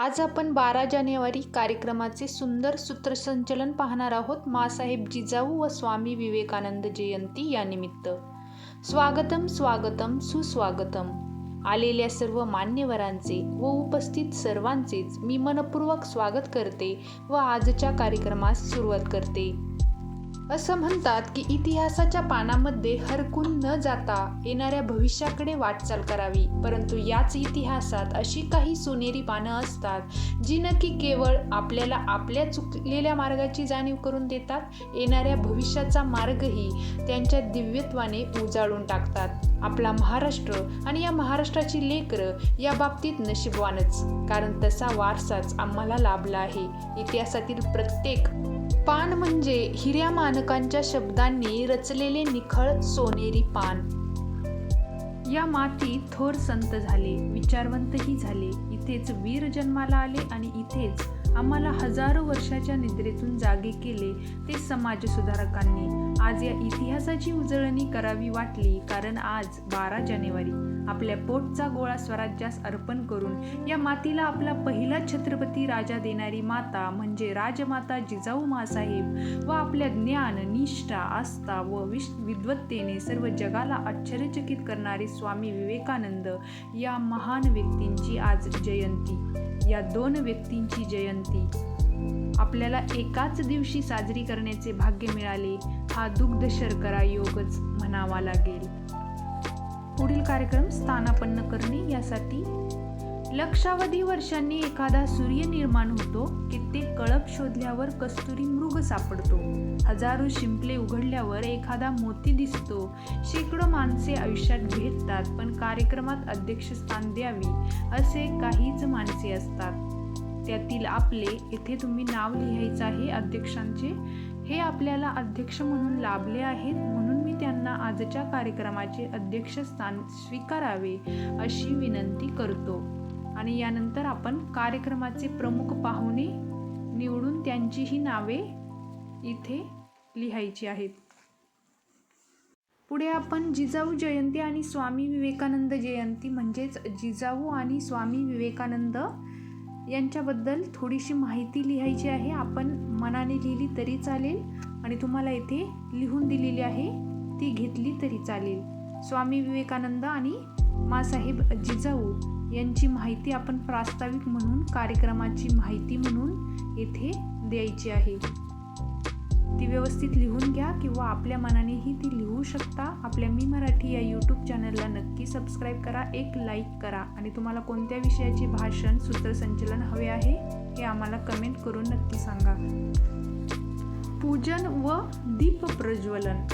आज आपण बारा जानेवारी कार्यक्रमाचे सुंदर सूत्रसंचलन पाहणार आहोत मासाहेब जिजाऊ व स्वामी विवेकानंद जयंती या निमित्त स्वागतम स्वागतम सुस्वागतम. आलेल्या सर्व मान्यवरांचे व उपस्थित सर्वांचेच मी मनपूर्वक स्वागत करते व आजच्या कार्यक्रमास सुरुवात करते. असं म्हणतात की इतिहासाच्या पानामध्ये हरकून न जाता येणाऱ्या भविष्याकडे वाटचाल करावी. परंतु याच इतिहासात अशी काही सोनेरी पानं असतात जी नक्की केवळ आपल्याला आपल्या चुकलेल्या मार्गाची जाणीव करून देतात येणाऱ्या भविष्याचा मार्गही त्यांच्या दिव्यत्वाने उजाळून टाकतात. आपला महाराष्ट्र आणि या महाराष्ट्राची लेकरं या बाबतीत नशीबवानच कारण तसा वारसाच आम्हाला लाभला आहे. इतिहासातील प्रत्येक पान म्हणजे हिऱ्या मानकांच्या शब्दांनी रचलेले निखळ सोनेरी पान. या मातीत थोर संत झाले विचारवंतही झाले. इथेच वीर जन्माला आले आणि इथेच आम्हाला हजारो वर्षाच्या निद्रेतून जागे केले ते समाज सुधारकांनी आज या इतिहासाची उजळणी करावी वाटली कारण आज बारा जानेवारी. आपल्या पोटचा गोळा स्वराज्यास अर्पण करून या मातीला आपला पहिला छत्रपती राजा देणारी माता म्हणजे राजमाता जिजाऊ मासाहेब व आपल्या ज्ञान निष्ठा आस्था व विश विद्वत्तेने सर्व जगाला आश्चर्यचकित करणारे स्वामी विवेकानंद या महान व्यक्तींची आज जयंती. या दोन व्यक्तींची जयंती आपल्याला एकाच दिवशी साजरी करण्याचे भाग्य मिळाले हा दुग्ध शर्करा योगच म्हणावा लागेल. पुढील कार्यक्रम स्थानापन्न करणे यासाठी. लक्षावधी वर्षांनी एखादा सूर्य निर्माण होतो कित्येक कळप शोधल्यावर कस्तुरी मृग सापडतो. हजारो शिंपले उघडल्यावर एखादा मोती दिसतो. शेकडो माणसे आयुष्यात भेटतात पण कार्यक्रमात अध्यक्षस्थान द्यावी असे काहीच माणसे असतात. त्यातील आपले येथे तुम्ही नाव लिहायचं आहे अध्यक्षांचे. हे आपल्याला अध्यक्ष म्हणून लाभले आहेत. म्हणून मी त्यांना आजच्या कार्यक्रमाचे अध्यक्षस्थान स्वीकारावे अशी विनंती करतो. आणि यानंतर आपण कार्यक्रमाचे प्रमुख पाहुणे निवडून त्यांचीही नावे इथे लिहायची आहेत. पुढे आपण जिजाऊ जयंती आणि स्वामी विवेकानंद जयंती म्हणजेच जिजाऊ आणि स्वामी विवेकानंद यांच्याबद्दल थोडीशी माहिती लिहायची आहे. आपण मनाने लिहिली तरी चालेल आणि तुम्हाला इथे लिहून दिलेली आहे ती घेतली तरी चालेल. स्वामी विवेकानंद आणि मासाहेब जिजाऊ यांची माहिती आपण प्रास्ताविक म्हणून कार्यक्रमाची माहिती म्हणून येथे द्यायची आहे. ती व्यवस्थित लिहून घ्या किंवा आपल्या मनानेही ती लिहू शकता. आपल्या मी मराठी या यूट्यूब चॅनलला नक्की सबस्क्राईब करा एक लाईक करा आणि तुम्हाला कोणत्या विषयाचे भाषण सूत्रसंचलन हवे आहे हे आम्हाला कमेंट करून नक्की सांगा. पूजन व दीप प्रज्वलन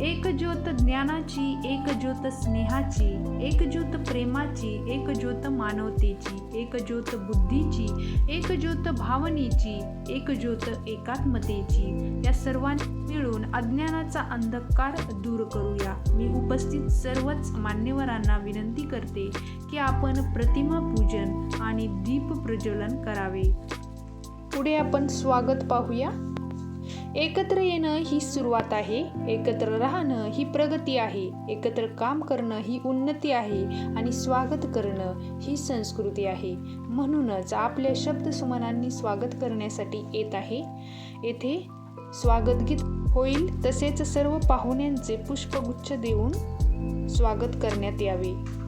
एक ज्योत ज्ञानाची एक ज्योत स्नेहाची एक ज्योत प्रेमाची एक ज्योत मानवतेची एक ज्योत बुद्धीची एक ज्योत भावनेची एक ज्योत एकात्मतेची. या सर्वांनी मिळून अज्ञानाचा अंधकार दूर करूया. मी उपस्थित सर्वच मान्यवरांना विनंती करते की आपण प्रतिमा पूजन आणि दीप प्रज्वलन करावे. पुढे आपण स्वागत पाहूया. एकत्र येणं ही सुरुवात आहे. एकत्र राहणं ही प्रगती आहे. एकत्र काम करणं ही उन्नती आहे आणि स्वागत करणं ही संस्कृती आहे. म्हणूनच आपल्या शब्दसुमनांनी स्वागत करण्यासाठी येत आहे. येथे स्वागतगीत होईल तसेच सर्व पाहुण्यांचे पुष्पगुच्छ देऊन स्वागत करण्यात यावे.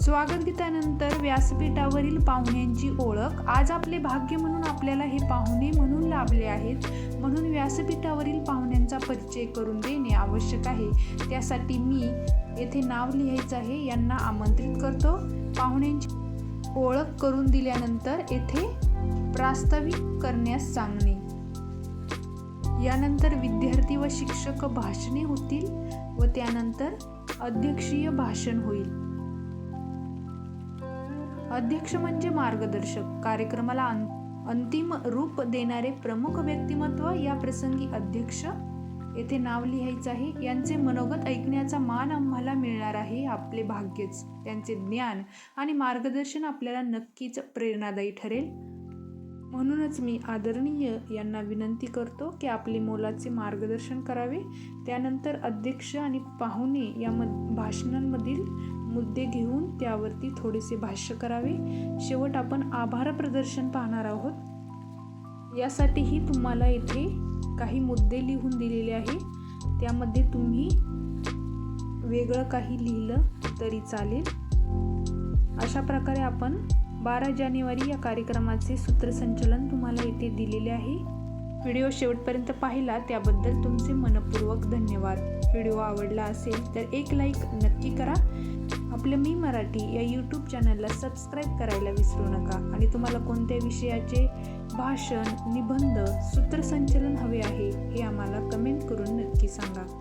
स्वागत गीतानंतर व्यासपीठावरील पाहुण्यांची ओळख. आज आपले भाग्य म्हणून आपल्याला हे पाहुणे म्हणून लाभले आहेत. म्हणून व्यासपीठावरील पाहुण्यांचा परिचय करून देणे आवश्यक आहे. त्यासाठी मी येथे नाव लिहायचं आहे यांना आमंत्रित करतो. पाहुण्यांची ओळख करून दिल्यानंतर येथे प्रास्ताविक करण्यास सांगणे. यानंतर विद्यार्थी व शिक्षक भाषणे होतील व त्यानंतर अध्यक्षीय भाषण होईल. अध्यक्ष म्हणजे मार्गदर्शक. कार्यक्रमाला अं अंतिम रूप देणारे प्रमुख व्यक्तिमत्व या प्रसंगी अध्यक्ष. येथे नाव लिहायचं आहे. यांचे मनोगत ऐकण्याचा मान आम्हाला मिळणार आहे आपले भाग्यच. त्यांचे ज्ञान आणि मार्गदर्शन आपल्याला नक्कीच प्रेरणादायी ठरेल. म्हणूनच मी आदरणीय यांना विनंती करतो की आपले मोलाचे मार्गदर्शन करावे. त्यानंतर अध्यक्ष आणि पाहुणे या भाषणांमधील मुद्दे घेऊन त्यावरती थोडेसे भाष्य करावे. शेवट आपण आभार प्रदर्शन पाहणार आहोत. यासाठीही तुम्हाला इथे काही मुद्दे लिहून दिलेले आहे त्यामध्ये तुम्ही वेगळं काही लिहिलं तरी चालेल. अशा प्रकारे आपण बारा जानेवारी या कार्यक्रमाचे सूत्रसंचलन तुम्हाला इथे दिलेले आहे. व्हिडिओ शेवटपर्यंत पाहिला त्याबद्दल तुमचे मनपूर्वक धन्यवाद. व्हिडिओ आवडला असेल तर एक लाईक नक्की करा. आपलं मी मराठी या यूट्यूब चॅनलला सबस्क्राईब करायला विसरू नका. आणि तुम्हाला कोणत्या विषयाचे भाषण निबंध सूत्रसंचलन हवे आहे हे आम्हाला कमेंट करून नक्की सांगा.